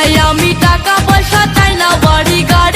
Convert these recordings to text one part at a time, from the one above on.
নাই আমি টাকা পয়সা চাই না বাড়ি গাড়ি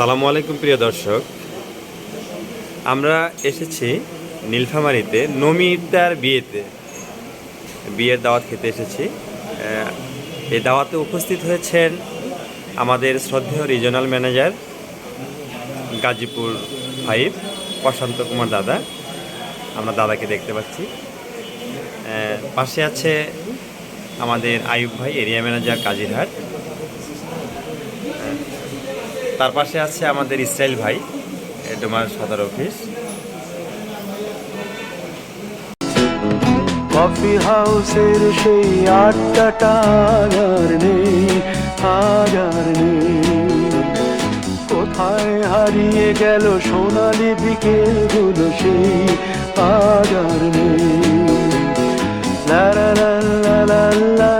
আসসালামু আলাইকুম, প্রিয় দর্শক। আমরা এসেছি নীলফামারিতে নমিতার বিয়েতে। বিয়ের দাওয়াত খেতে এসেছি। এই দাওয়াতে উপস্থিত হয়েছেন আমাদের শ্রদ্ধেয় regional manager, Gazipur five, Prashanta Kumar দাদা। আমরা দাদাকে দেখতে পাচ্ছি। পাশে আছে আমাদের আয়ুব ভাই, এরিয়া ম্যানেজার, কাজিরহাট। তার পাশে আছে আমাদের ইসরায়েল ভাই ডোমার সদর অফিস। কফি হাউসের সেই আটটা আর নেই, আজ আর নেই। কোথায় হারিয়ে গেল সোনালি বিকেলগুলো সেই, আজ নেই। লা লা লা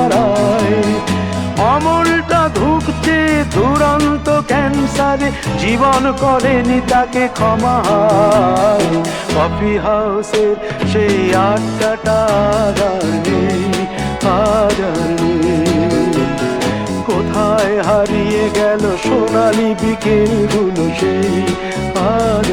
ক্যান্সারে জীবন করেনি তাকে ক্ষমা। কফি হাউসের সেই আটটা আর কোথায় হারিয়ে গেল সোনালি বিকেলগুলো সেই আর